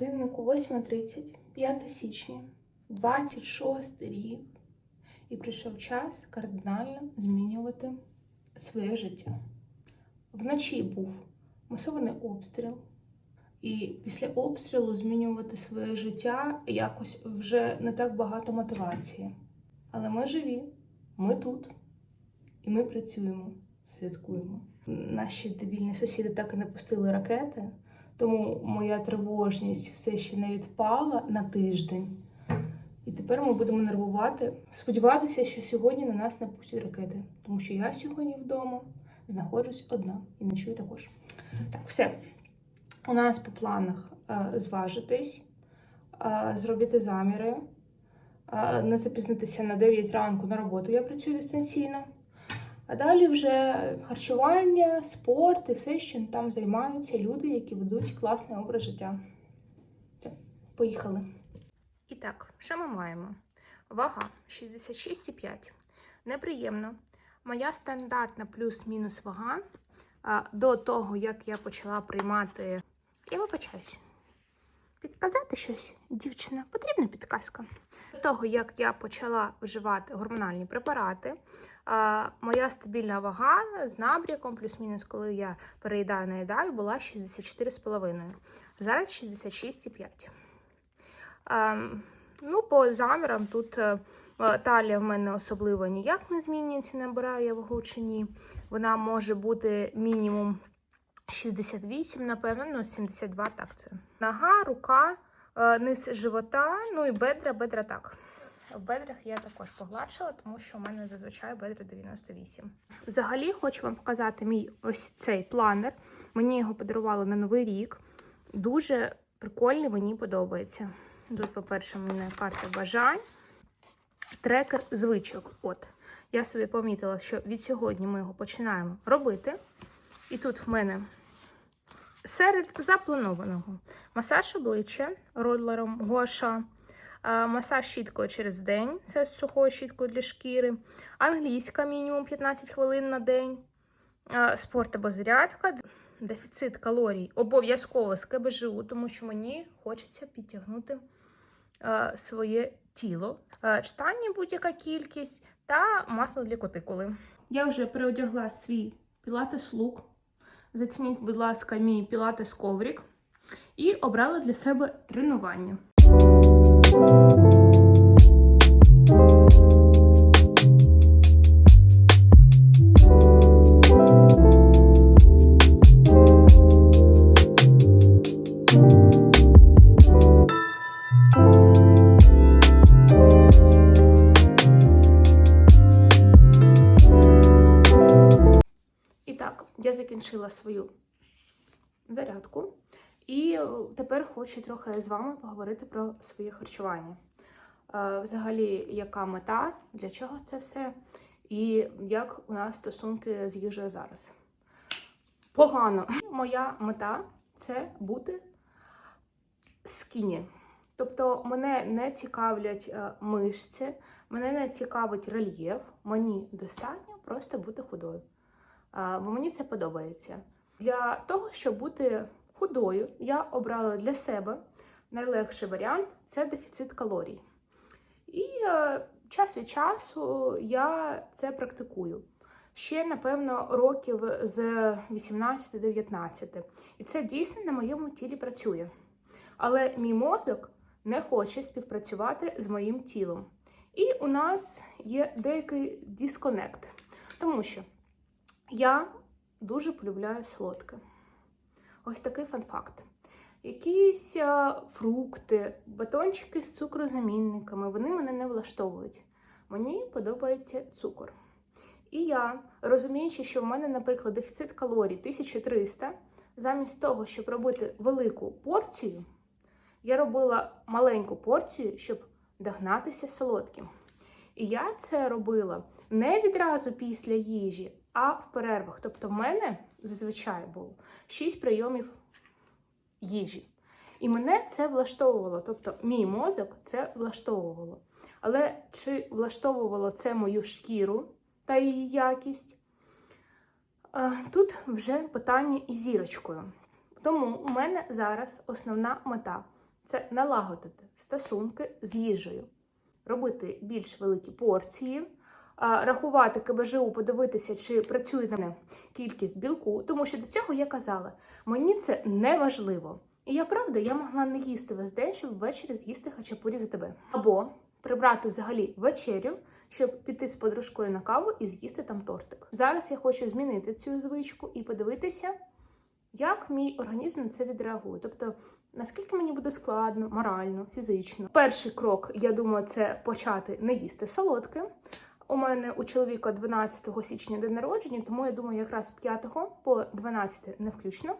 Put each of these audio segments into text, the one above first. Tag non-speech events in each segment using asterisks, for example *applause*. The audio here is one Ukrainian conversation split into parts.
годиннику 8.30, 5 січня, 26 рік, і прийшов час кардинально змінювати своє життя. Вночі був масований обстріл, і після обстрілу змінювати своє життя якось вже не так багато мотивації. Але ми живі, ми тут, і ми працюємо, святкуємо. Наші дебільні сусіди так і не пустили ракети, тому моя тривожність все ще не відпала на тиждень. І тепер ми будемо нервувати, сподіватися, що сьогодні на нас не пустять ракети, тому що я сьогодні вдома знаходжусь одна і ночую також. Так, все. У нас по планах е, зважитись, е, зробити заміри, е, не запізнитися на 9 ранку на роботу. Я працюю дистанційно. А далі вже харчування, спорт і все, що там займаються люди, які ведуть класний образ життя. Все, поїхали. І так, що ми маємо? Вага 66,5. Неприємно. Моя стандартна плюс-мінус вага до того, як я почала приймати. Я вибачаюсь. Підказати щось, дівчина, потрібна підказка. До того, як я почала вживати гормональні препарати, моя стабільна вага з набряком, плюс-мінус, коли я переїдаю наїдаю, була 64,5. Зараз 66,5. Ем, Ну, по замірам тут е, е, талія в мене особливо ніяк не змінюється, набираю я вагу чи ні. Вона може бути мінімум 68, напевно, ну 72 так це. Нога, рука, е, низ живота, ну і бедра, бедра так. В бедрах я також погладшила, тому що в мене зазвичай бедра 98. Взагалі, хочу вам показати мій ось цей планер. Мені його подарували на Новий рік. Дуже прикольний, мені подобається. Тут, по-перше, у мене карта бажань, трекер звичок. От, я собі помітила, що від сьогодні ми його починаємо робити. І тут в мене серед запланованого. Масаж обличчя родлером Гоша, масаж щіткою через день, це з сухою щіткою для шкіри, англійська мінімум 15 хвилин на день, спорт або зарядка, дефіцит калорій. Обов'язково з КБЖУ, тому що мені хочеться підтягнути своє тіло, читання будь-яка кількість та масло для котикули. Я вже переодягла свій пілатес лук. Зацініть, будь ласка, мій пілатес коврік і обрала для себе тренування. І е, тепер хочу трохи з вами поговорити про своє харчування. Е, Взагалі, яка мета, для чого це все, і як у нас стосунки з їжею зараз. Погано. Моя мета це бути скіні. Тобто мене не цікавлять е, мишці, мене не цікавить рельєф, мені достатньо просто бути худою. Бо мені це подобається. Для того, щоб бути худою, я обрала для себе найлегший варіант це дефіцит калорій. І е, час від часу я це практикую. Ще, напевно, років з 18-19. І це дійсно на моєму тілі працює. Але мій мозок не хоче співпрацювати з моїм тілом. І у нас є деякий дисконект. Тому що я дуже полюбляю солодке. Ось такий фан-факт. Якісь е, фрукти, батончики з цукрозамінниками, вони мене не влаштовують. Мені подобається цукор. І я, розуміючи, що в мене, наприклад, дефіцит калорій 1300, замість того, щоб робити велику порцію, я робила маленьку порцію, щоб догнатися солодким. І я це робила не відразу після їжі, а в перервах. Тобто, в мене зазвичай було 6 прийомів їжі. І мене це влаштовувало. Тобто, мій мозок це влаштовувало. Але чи влаштовувало це мою шкіру та її якість? Тут вже питання із зірочкою. Тому у мене зараз основна мета це налагодити стосунки з їжею, робити більш великі порції, рахувати КБЖУ, подивитися, чи працює на мене кількість білку, тому що до цього я казала, мені це не важливо. І я правда, я могла не їсти весь день, щоб ввечері з'їсти хачапурі за тебе. Або прибрати взагалі вечерю, щоб піти з подружкою на каву і з'їсти там тортик. Зараз я хочу змінити цю звичку і подивитися, як мій організм на це відреагує. Тобто, наскільки мені буде складно, морально, фізично. Перший крок, я думаю, це почати не їсти солодке. У мене у чоловіка 12 січня день народження, тому я думаю, якраз 5 по 12 не включно.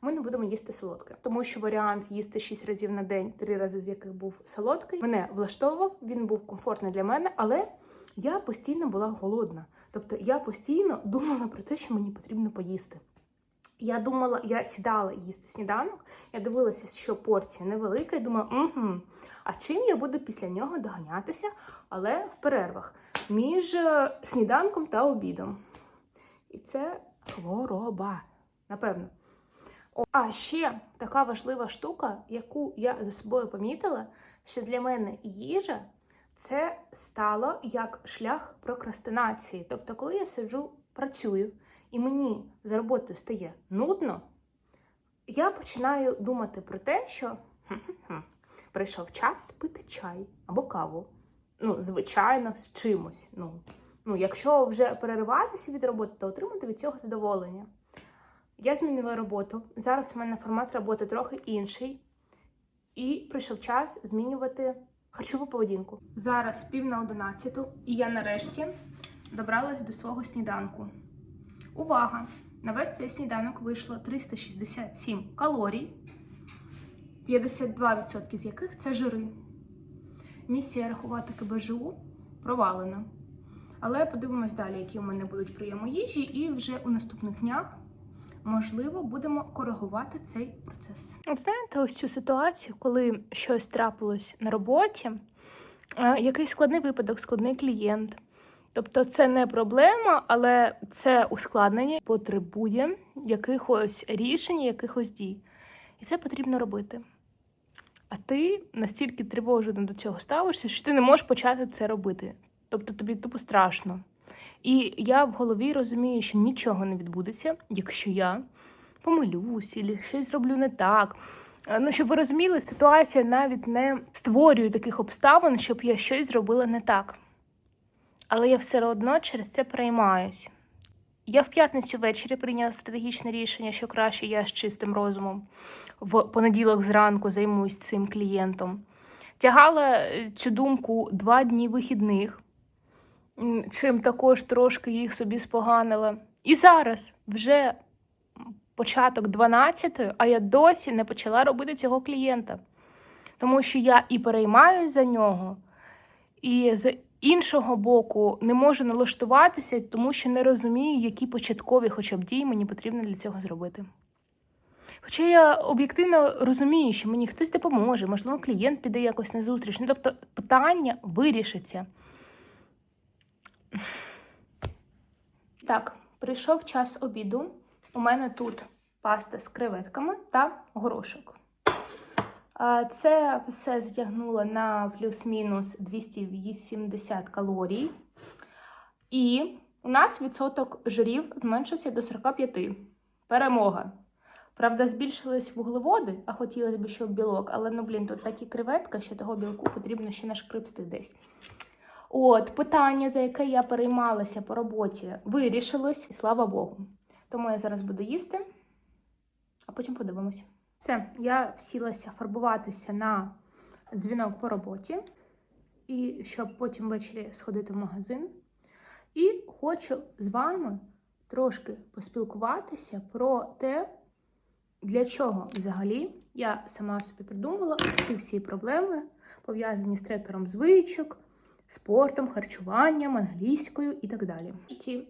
Ми не будемо їсти солодке, тому що варіант їсти 6 разів на день, 3 рази з яких був солодкий, мене влаштовував, він був комфортний для мене, але я постійно була голодна. Тобто я постійно думала про те, що мені потрібно поїсти. Я думала, я сідала їсти сніданок, я дивилася, що порція невелика, і думала, угу, а чим я буду після нього доганятися, але в перервах між е, сніданком та обідом. І це хвороба, напевно. А ще така важлива штука, яку я за собою помітила, що для мене їжа це стало як шлях прокрастинації. Тобто, коли я сиджу, працюю, і мені за роботою стає нудно, я починаю думати про те, що прийшов час пити чай або каву. Ну, звичайно, з чимось. Ну, ну, якщо вже перериватися від роботи, то отримати від цього задоволення. Я змінила роботу. Зараз у мене формат роботи трохи інший. І прийшов час змінювати харчову поведінку. Зараз пів на одинадцяту, і я нарешті добралась до свого сніданку. Увага! На весь цей сніданок вийшло 367 калорій, 52% з яких це жири. Місія рахувати КБЖУ провалена. Але подивимось далі, які у мене будуть прийоми їжі, і вже у наступних днях можливо, будемо коригувати цей процес. Знаєте, ось цю ситуацію, коли щось трапилось на роботі, е, якийсь складний випадок, складний клієнт. Тобто це не проблема, але це ускладнення потребує якихось рішень, якихось дій. І це потрібно робити. А ти настільки тривожено до цього ставишся, що ти не можеш почати це робити. Тобто тобі тупо страшно. І я в голові розумію, що нічого не відбудеться, якщо я помилюсь, або щось зроблю не так. Е, Ну, щоб ви розуміли, ситуація навіть не створює таких обставин, щоб я щось зробила не так. Але я все одно через це переймаюсь. Я в п'ятницю ввечері прийняла стратегічне рішення, що краще я з чистим розумом в понеділок зранку займусь цим клієнтом. Тягала е, цю думку два дні вихідних, чим також трошки їх собі споганила. І зараз вже початок 12-ї, а я досі не почала робити цього клієнта. Тому що я і переймаюсь за нього, і іншого боку не можу налаштуватися, тому що не розумію, які початкові хоча б дії мені потрібно для цього зробити. Хоча я об'єктивно розумію, що мені хтось допоможе, можливо, клієнт піде якось на зустріч. Ну, тобто питання вирішиться. Так, прийшов час обіду. У мене тут паста з креветками та горошок. Це все затягнуло на плюс-мінус 280 калорій. І у нас відсоток жирів зменшився до 45. Перемога. Правда, збільшились вуглеводи, а хотілося б, щоб білок, але ну блін, тут такі креветка, що того білку потрібно ще нашкрипсти десь. От, питання, за яке я переймалася по роботі, вирішилось, і слава Богу. Тому я зараз буду їсти, а потім подивимось. Все, я всілася фарбуватися на дзвінок по роботі, і щоб потім ввечері сходити в магазин. І хочу з вами трошки поспілкуватися про те, для чого взагалі я сама собі придумала ці всі проблеми, пов'язані з трекером звичок, спортом, харчуванням, англійською і так далі.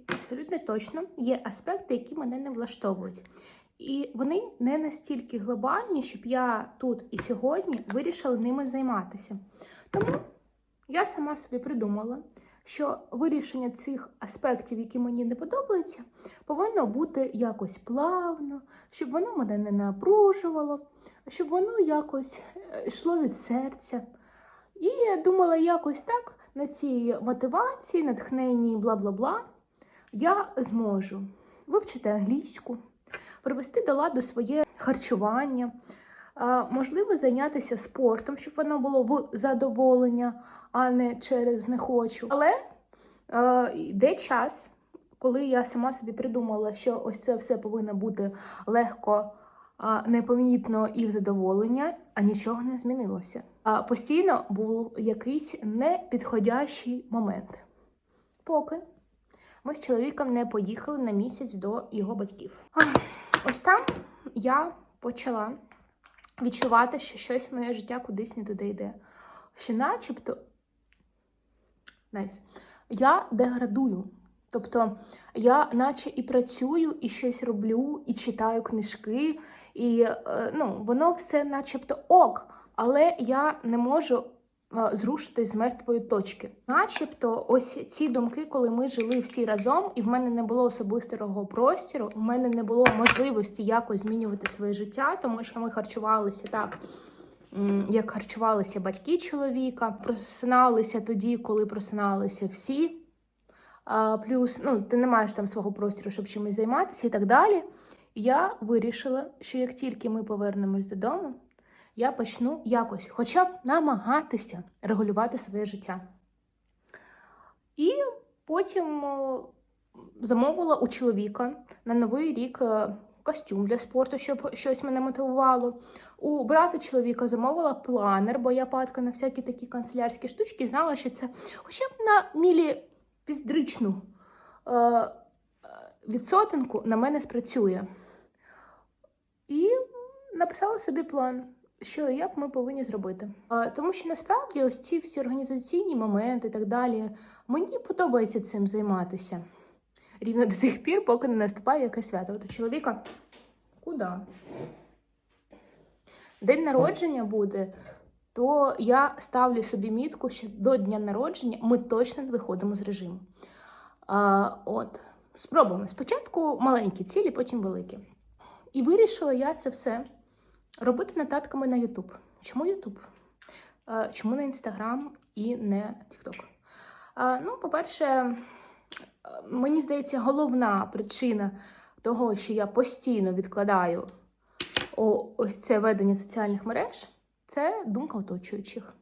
Абсолютно точно є аспекти, які мене не влаштовують. І вони не настільки глобальні, щоб я тут і сьогодні вирішила ними займатися. Тому я сама собі придумала що вирішення цих аспектів, які мені не подобаються, повинно бути якось плавно, щоб воно мене не напружувало, щоб воно якось е, йшло від серця. І я думала, якось так на цій мотивації, натхненні, бла бла бла, я зможу вивчити англійську, привести до ладу своє харчування, можливо, зайнятися спортом, щоб воно було в задоволення, а не через не хочу. Але йде час, коли я сама собі придумала, що ось це все повинно бути легко, непомітно і в задоволення, а нічого не змінилося. А постійно був якийсь непідходящий момент. Поки ми з чоловіком не поїхали на місяць до його батьків. Ось там я почала відчувати, що щось моє життя кудись не туди йде. Що начебто Найс. Я деградую. Тобто я наче і працюю, і щось роблю, і читаю книжки, і е, ну, воно все начебто ок, але я не можу е, зрушитись з мертвої точки. Начебто, ось ці думки, коли ми жили всі разом, і в мене не було особистого простіру, в мене не було можливості якось змінювати своє життя, тому що ми харчувалися так. Як харчувалися батьки чоловіка, просиналися тоді, коли просиналися всі. Плюс, ну, ти не маєш там свого простору, щоб чимось займатися і так далі. Я вирішила, що як тільки ми повернемось додому, я почну якось, хоча б намагатися регулювати своє життя. І потім замовила у чоловіка на новий рік е, костюм для спорту, щоб щось мене мотивувало. У брата чоловіка замовила планер, бо я падка на всякі такі канцелярські штучки, знала, що це хоча б на мілі піздричну е, е, відсотинку на мене спрацює. І написала собі план, що і як ми повинні зробити. Тому що насправді ось ці всі організаційні моменти і так далі, мені подобається цим займатися. Рівно до тих пір, поки не наступає якесь свято. От у чоловіка куди? День народження буде, то я ставлю собі мітку, що до дня народження ми точно виходимо з режиму. А, от, спробуємо. Спочатку маленькі цілі, потім великі. І вирішила я це все робити нотатками на YouTube. Чому YouTube? Чому не Instagram і не TikTok? Ну, по-перше, е, мені здається, головна причина того, що я постійно відкладаю ось це ведення соціальних мереж, це думка оточуючих.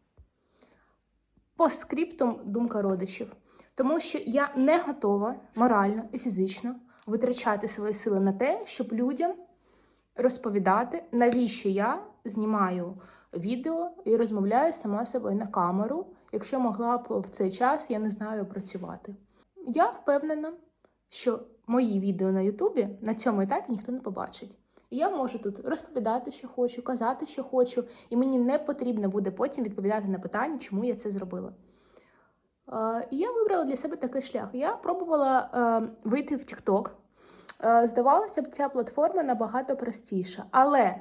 Постскриптум думка родичів. Тому що я не готова морально і фізично витрачати свої сили на те, щоб людям розповідати, навіщо я знімаю відео і розмовляю сама собою на камеру, якщо могла б в цей час, я не знаю, працювати. Я впевнена, що мої відео на Ютубі на цьому етапі ніхто не побачить. І я можу тут розповідати, що хочу, казати, що хочу, і мені не потрібно буде потім відповідати на питання, чому я це зробила. Е, І я вибрала для себе такий шлях. Я пробувала е, вийти в TikTok. Е, Здавалося б, ця платформа набагато простіша. Але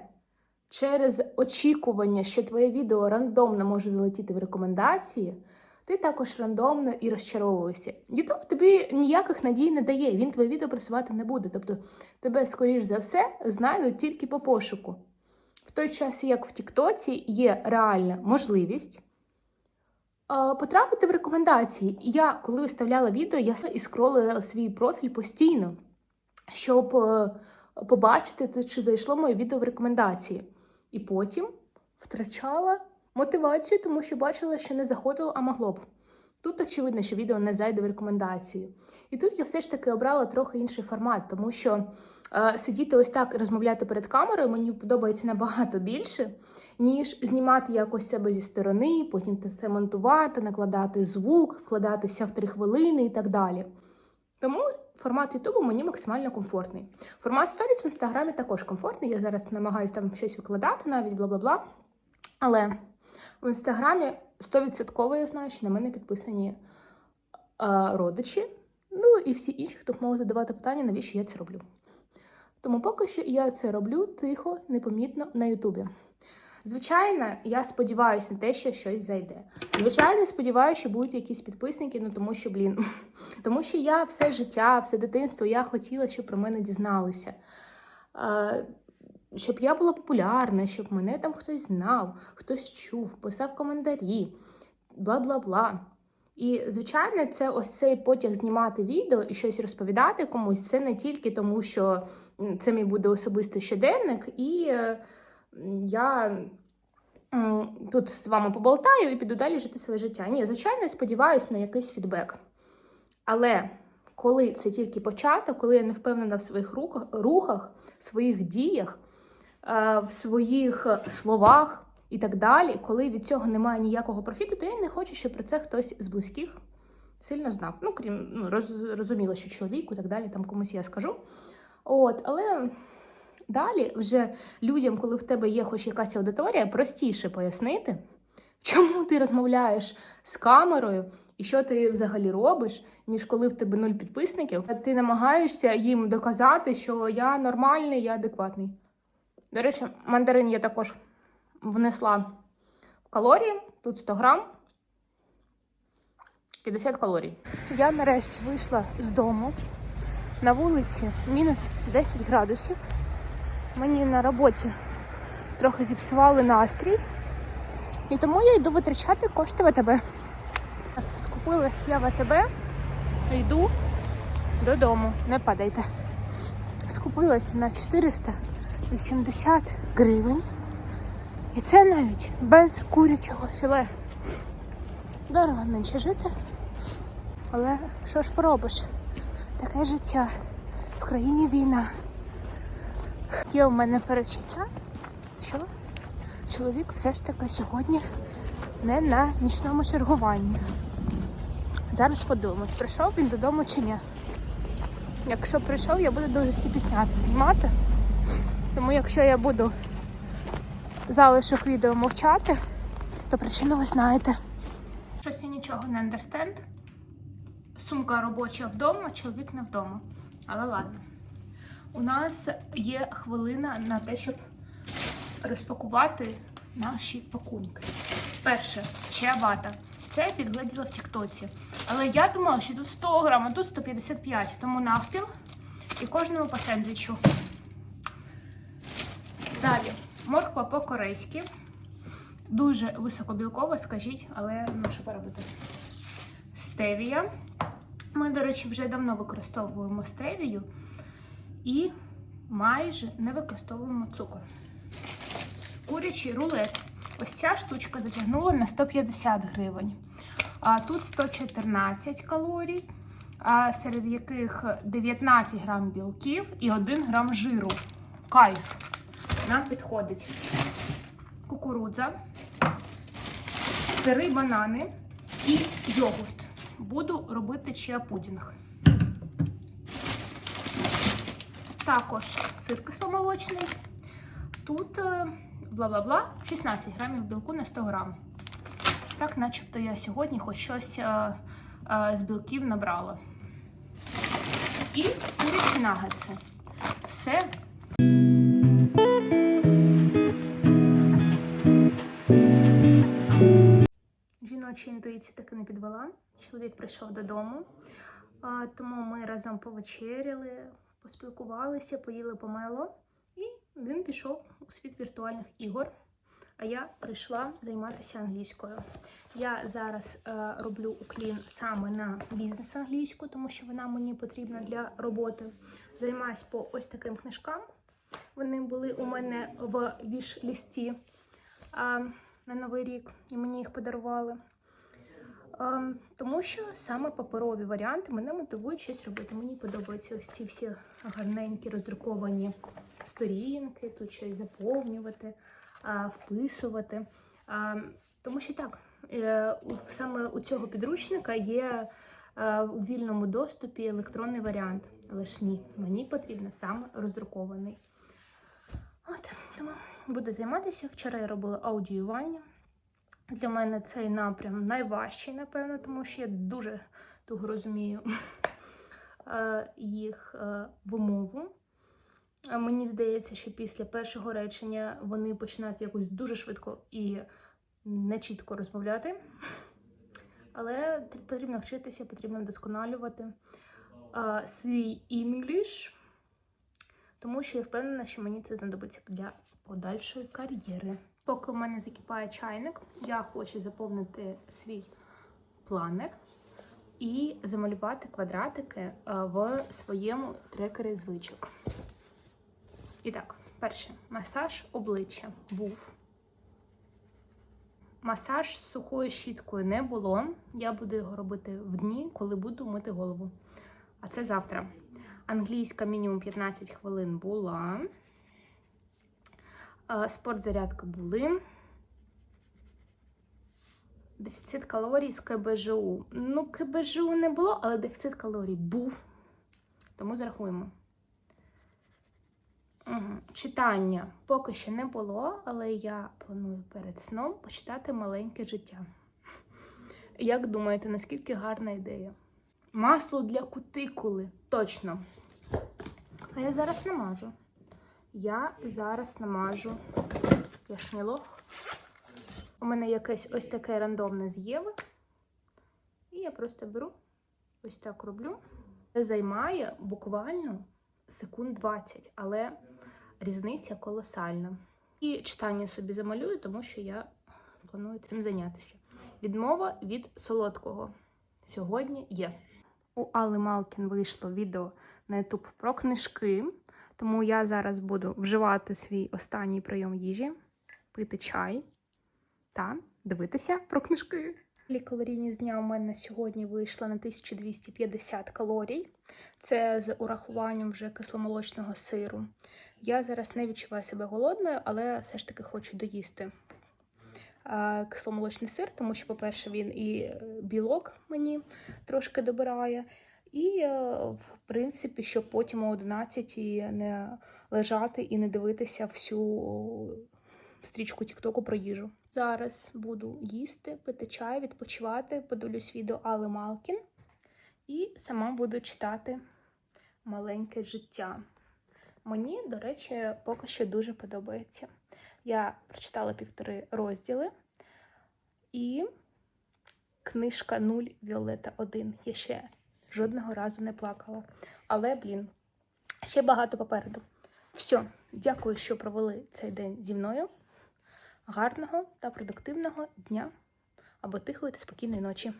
через очікування, що твоє відео рандомно може залетіти в рекомендації, ти також рандомно і розчаровуєшся. YouTube тобі ніяких надій не дає, він твоє відео просувати не буде. Тобто тебе, скоріш за все, знайдуть тільки по пошуку. В той час, як в Тіктоці є реальна можливість е, потрапити в рекомендації. Я, коли виставляла відео, я і скролила свій профіль постійно, щоб е, побачити, чи зайшло моє відео в рекомендації. І потім втрачала мотивацію, тому що бачила, що не заходило, а могло б. Тут очевидно, що відео не зайде в рекомендацію. І тут я все ж таки обрала трохи інший формат, тому що е, сидіти ось так і розмовляти перед камерою мені подобається набагато більше, ніж знімати якось себе зі сторони, потім все монтувати, накладати звук, вкладатися в три хвилини і так далі. Тому формат Ютубу мені максимально комфортний. Формат сторіс в інстаграмі також комфортний. Я зараз намагаюся там щось викладати, навіть бла-бла-бла. Але в інстаграмі 100% я знаю, що на мене підписані е, родичі. Ну і всі інші, хто може задавати питання, навіщо я це роблю. Тому поки що я це роблю тихо, непомітно на Ютубі. Звичайно, я сподіваюся на те, що щось зайде. Звичайно, сподіваюся, що будуть якісь підписники, ну тому що, блін, *laughs* тому що я все життя, все дитинство я хотіла, щоб про мене дізналися. Щоб я була популярна, щоб мене там хтось знав, хтось чув, писав коментарі, бла бла бла. І, звичайно, це ось цей потяг знімати відео і щось розповідати комусь. Це не тільки тому, що це мій буде особистий щоденник, і е, я тут з вами поболтаю і піду далі жити своє життя. Ні, звичайно, я сподіваюся на якийсь фідбек. Але коли це тільки початок, коли я не впевнена в своїх рухах, рухах в своїх діях, е, в своїх словах і так далі, коли від цього немає ніякого профіту, то я не хочу, щоб про це хтось з близьких сильно знав. Ну, крім ну, роз, розуміло, що чоловіку і так далі, там комусь я скажу. От, але далі вже людям, коли в тебе є хоч якась аудиторія, простіше пояснити, чому ти розмовляєш з камерою і що ти взагалі робиш, ніж коли в тебе нуль підписників. Ти намагаєшся їм доказати, що я нормальний, я адекватний. До речі, мандарин я також внесла в калорії. Тут 100 грам, 50 калорій. Я нарешті вийшла з дому. На вулиці мінус 10 градусів. Мені на роботі трохи зіпсували настрій. І тому я йду витрачати кошти в АТБ. Скупилась я в АТБ, йду додому. Не падайте. Скупилась на 480 гривень. І це навіть без курячого філе. Дорого нинче жити. Але що ж поробиш? Таке життя. В країні війна. Є у мене передчуття, що чоловік все ж таки сьогодні не на нічному чергуванні. Зараз подивимось, прийшов він додому чи ні. Якщо прийшов, я буду дуже стіпісняти знімати. Тому якщо я буду залишок відео мовчати, то причину ви знаєте. Щось я нічого не understand. Сумка робоча вдома, чоловік не вдома. Але ладно. У нас є хвилина на те, щоб розпакувати наші пакунки. Перше, чиабата. Це я підгляділа в Тіктоці. Але я думала, що тут 100 грам, а тут 155, тому навпіл. І кожному по сендвічу. Далі, морква по-корейськи. Дуже високобілкова, скажіть, але ну що поробити. Стевія. Ми, до речі, вже давно використовуємо стевію і майже не використовуємо цукор. Курячий рулет. Ось ця штучка затягнула на 150 гривень. А тут 114 калорій, серед яких 19 грам білків і 1 грам жиру. Кайф. Нам підходить кукурудза, три банани і йогурт. Буду робити чиа-пудінг. Також сир кисломолочний. Тут е, бла-бла-бла, 16 грамів білку на 100 грам. Так, начебто я сьогодні хоч щось е, е, з білків набрала. І курячі нагетси. Все. Жіноча інтуїція таки не підвела. Чоловік прийшов додому, а, тому ми разом повечеряли, поспілкувалися, поїли помело, і він пішов у світ віртуальних ігор. А я прийшла займатися англійською. Я зараз е, роблю уклін саме на бізнес англійську, тому що вона мені потрібна для роботи. Займаюсь по ось таким книжкам. Вони були у мене в віш-лісті а, на Новий рік, і мені їх подарували. А, тому що саме паперові варіанти мене мотивують щось робити. Мені подобаються ось ці всі гарненькі роздруковані сторінки, тут щось заповнювати, вписувати. Тому що так, е, саме у цього підручника є е, у вільному доступі електронний варіант. Але ж ні, мені потрібно саме роздрукований. От, тому буду займатися. Вчора я робила аудіювання. Для мене цей напрям найважчий, напевно, тому що я дуже туго розумію е, їх е, вимову. Мені здається, що після першого речення вони починають якось дуже швидко і нечітко розмовляти. Але потрібно вчитися, потрібно вдосконалювати свій інгліш, тому що я впевнена, що мені це знадобиться для подальшої кар'єри. Поки у мене закипає чайник, я хочу заповнити свій планер і замалювати квадратики в своєму трекері звичок. І так, перше, масаж обличчя був. Масаж сухою щіткою не було. Я буду його робити в дні, коли буду мити голову. А це завтра. Англійська мінімум 15 хвилин була. А, Спортзарядка були. Дефіцит калорій з КБЖУ. Ну, КБЖУ не було, але дефіцит калорій був. Тому зарахуємо. Угу. Читання поки що не було, але я планую перед сном почитати маленьке життя. Як думаєте, наскільки гарна ідея? Масло для кутикули. Точно. А я зараз намажу. Я зараз намажу. Я ж лох. У мене якесь ось таке рандомне з Єви. І я просто беру, ось так роблю. Це займає буквально секунд 20, але різниця колосальна. І читання собі замалюю, тому що я планую цим зайнятися. Відмова від солодкого сьогодні є. У Алли Малкін вийшло відео на YouTube про книжки, тому я зараз буду вживати свій останній прийом їжі, пити чай та дивитися про книжки. Калорійність дня у мене сьогодні вийшла на 1250 калорій. Це з урахуванням вже кисломолочного сиру. Я зараз не відчуваю себе голодною, але все ж таки хочу доїсти кисломолочний сир, тому що, по-перше, він і е, білок мені трошки добирає. І, е, в принципі, щоб потім о 11 не лежати і не дивитися всю стрічку Тіктоку про їжу. Зараз буду їсти, пити чай, відпочивати, подивлюсь відео Али Малкін і сама буду читати маленьке життя. Мені, до речі, поки що дуже подобається. Я прочитала півтори розділи, і книжка 0 Віолета 1. Я ще жодного разу не плакала. Але, блін, ще багато попереду. Все, дякую, що провели цей день зі мною. Гарного та продуктивного дня або тихої та спокійної ночі.